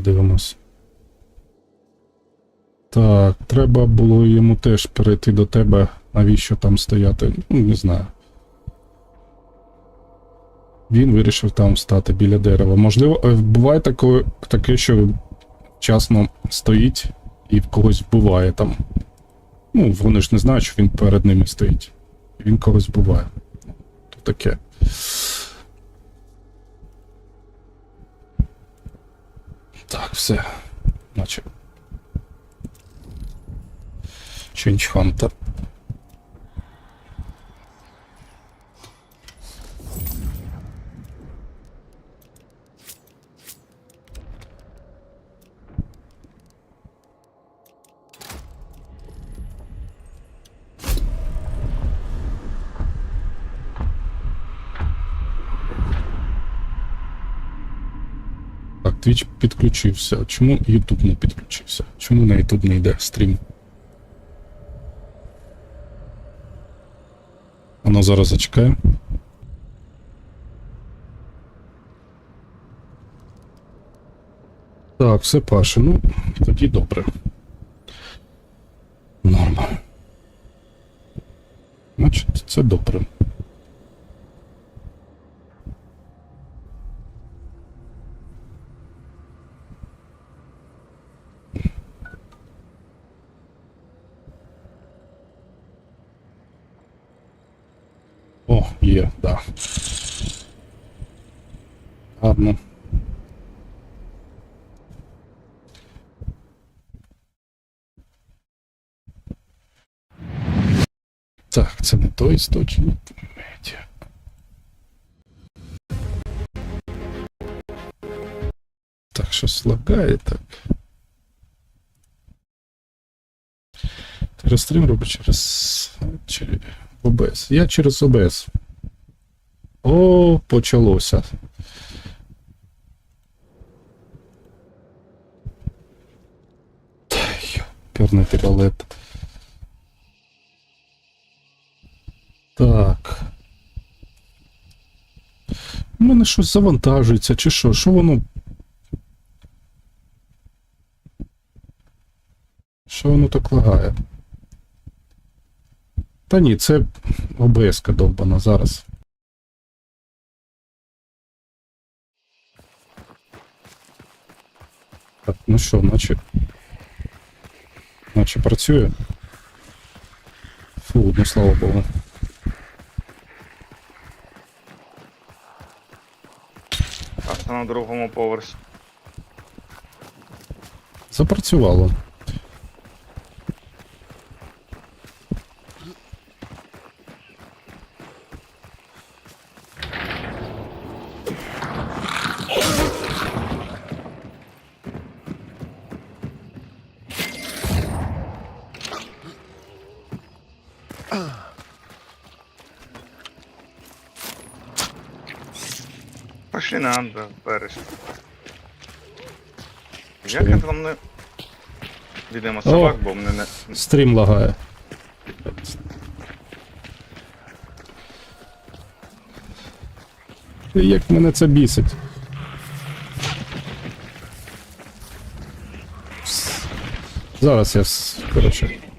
подивимось. Так, треба було йому теж перейти до тебе. Навіщо там стояти? Ну, не знаю. Він вирішив там стати біля дерева. Можливо, е, буває таке, таке, що вчасно стоїть і в когось вбиває там. Ну, вони ж не знають, що він перед ними стоїть. Він когось вбиває. То таке. Так, все. Наче. Change Hunter. Twitch підключився. Чому YouTube не підключився? Чому на YouTube не йде стрім? Воно зараз зачекає. Так, все паше. Ну, тоді добре. Норма. Значить, це добре. О, є, да. Гарно. Так, це не той істочник. Медіа. Так, щось лагає так. Ти стрім робиш через. через ОБС. Я через ОБС. О, почалося. Йоперний балет. Так. У мене щось завантажується, чи що? Що воно. Що воно так лагає? Та ні, це ОБС-ка довбана зараз. Так, ну що, наче. Наче працює. Фу, ну слава Богу. Карта на другому поверсі. Запрацювало. Пошли на Андре бережно. Як я там не. Відемо собак, бо мене не. Стрім лагає. Як мене це бісить. Зараз я. Коротше.